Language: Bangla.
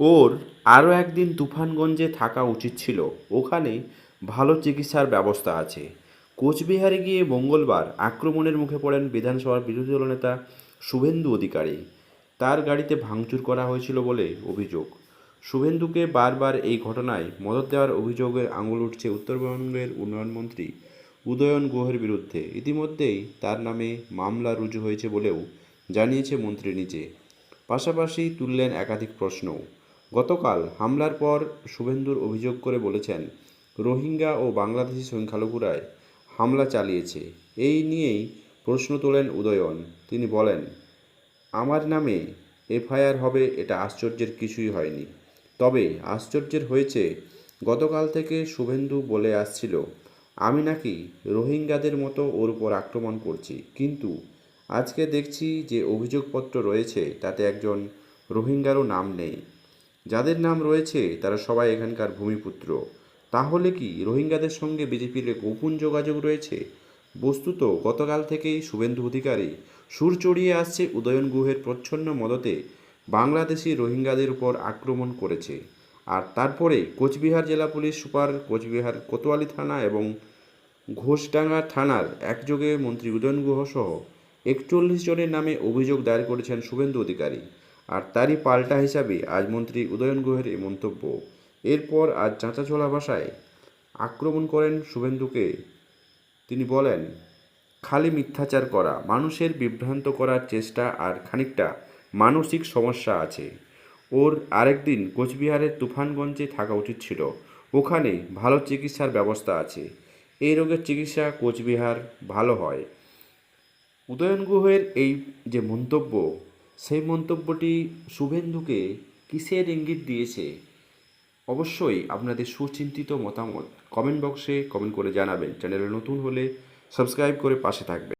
ওর আরও একদিন তুফানগঞ্জে থাকা উচিত ছিল। ওখানে ভালো চিকিৎসার ব্যবস্থা আছে। কোচবিহারে গিয়ে মঙ্গলবার আক্রমণের মুখে পড়েন বিধানসভার বিরোধী দলনেতা শুভেন্দু অধিকারী। তার গাড়িতে ভাঙচুর করা হয়েছিল বলে অভিযোগ। শুভেন্দুকে বারবার এই ঘটনায় মদত দেওয়ার অভিযোগে আঙুল উঠছে উত্তরবঙ্গের উন্নয়নমন্ত্রী উদয়ন গুহের বিরুদ্ধে। ইতিমধ্যেই তার নামে মামলা রুজু হয়েছে বলেও জানিয়েছে মন্ত্রী নিজে। পাশাপাশি তুললেন একাধিক প্রশ্নও। গতকাল হামলার পর শুভেন্দুর অভিযোগ করে বলেছেন, রোহিঙ্গা ও বাংলাদেশি সংখ্যালঘুরাই হামলা চালিয়েছে। এই নিয়েই প্রশ্ন তোলেন উদয়ন। তিনি বলেন, আমার নামে এফআইআর হবে এটা আশ্চর্যের কিছুই হয়নি। তবে আশ্চর্যের হয়েছে, গতকাল থেকে শুভেন্দু বলে আসছিল, আমি নাকি রোহিঙ্গাদের মতো ওর উপর আক্রমণ করছি। কিন্তু আজকে দেখছি যে অভিযোগপত্র রয়েছে, তাতে একজন রোহিঙ্গারও নাম নেই। যাদের নাম রয়েছে, তারা সবাই এখানকার ভূমিপুত্র। তাহলে কি রোহিঙ্গাদের সঙ্গে বিজেপির গোপন যোগাযোগ রয়েছে? বস্তুত, গতকাল থেকেই শুভেন্দু অধিকারী সুর চড়িয়ে আসছে উদয়ন গুহের প্রচ্ছন্ন মদতে। বাংলাদেশি রোহিঙ্গাদের উপর আক্রমণ করেছে। আর তারপরে কোচবিহার জেলা পুলিশ সুপার কোচবিহার কোতোয়ালি থানা এবং ঘোষডাঙ্গা থানার একযোগে মন্ত্রী উদয়ন গুহ সহ একচল্লিশ জনের নামে অভিযোগ দায়ের করেছেন শুভেন্দু অধিকারী। আর তারই পাল্টা হিসাবে আজ মন্ত্রী উদয়ন গুহের এই মন্তব্য। এরপর আজ চাঁচাছোলা ভাষায় আক্রমণ করেন শুভেন্দুকে। তিনি বলেন, খালি মিথ্যাচার করা, মানুষের বিভ্রান্ত করার চেষ্টা আর খানিকটা মানসিক সমস্যা আছে। ওর আরেকদিন কোচবিহারের তুফানগঞ্জে থাকা উচিত ছিল। ওখানে ভালো চিকিৎসার ব্যবস্থা আছে। এই রোগের চিকিৎসা কোচবিহার ভালো হয়। উদয়ন গুহের এই যে মন্তব্য সেই মন্তব্যটি শুভেন্দুকে কিসের ইঙ্গিত দিয়েছে? অবশ্যই আপনাদের সুচিন্তিত মতামত কমেন্ট বক্সে কমেন্ট করে জানাবেন। চ্যানেলে নতুন হলে সাবস্ক্রাইব করে পাশে থাকবেন।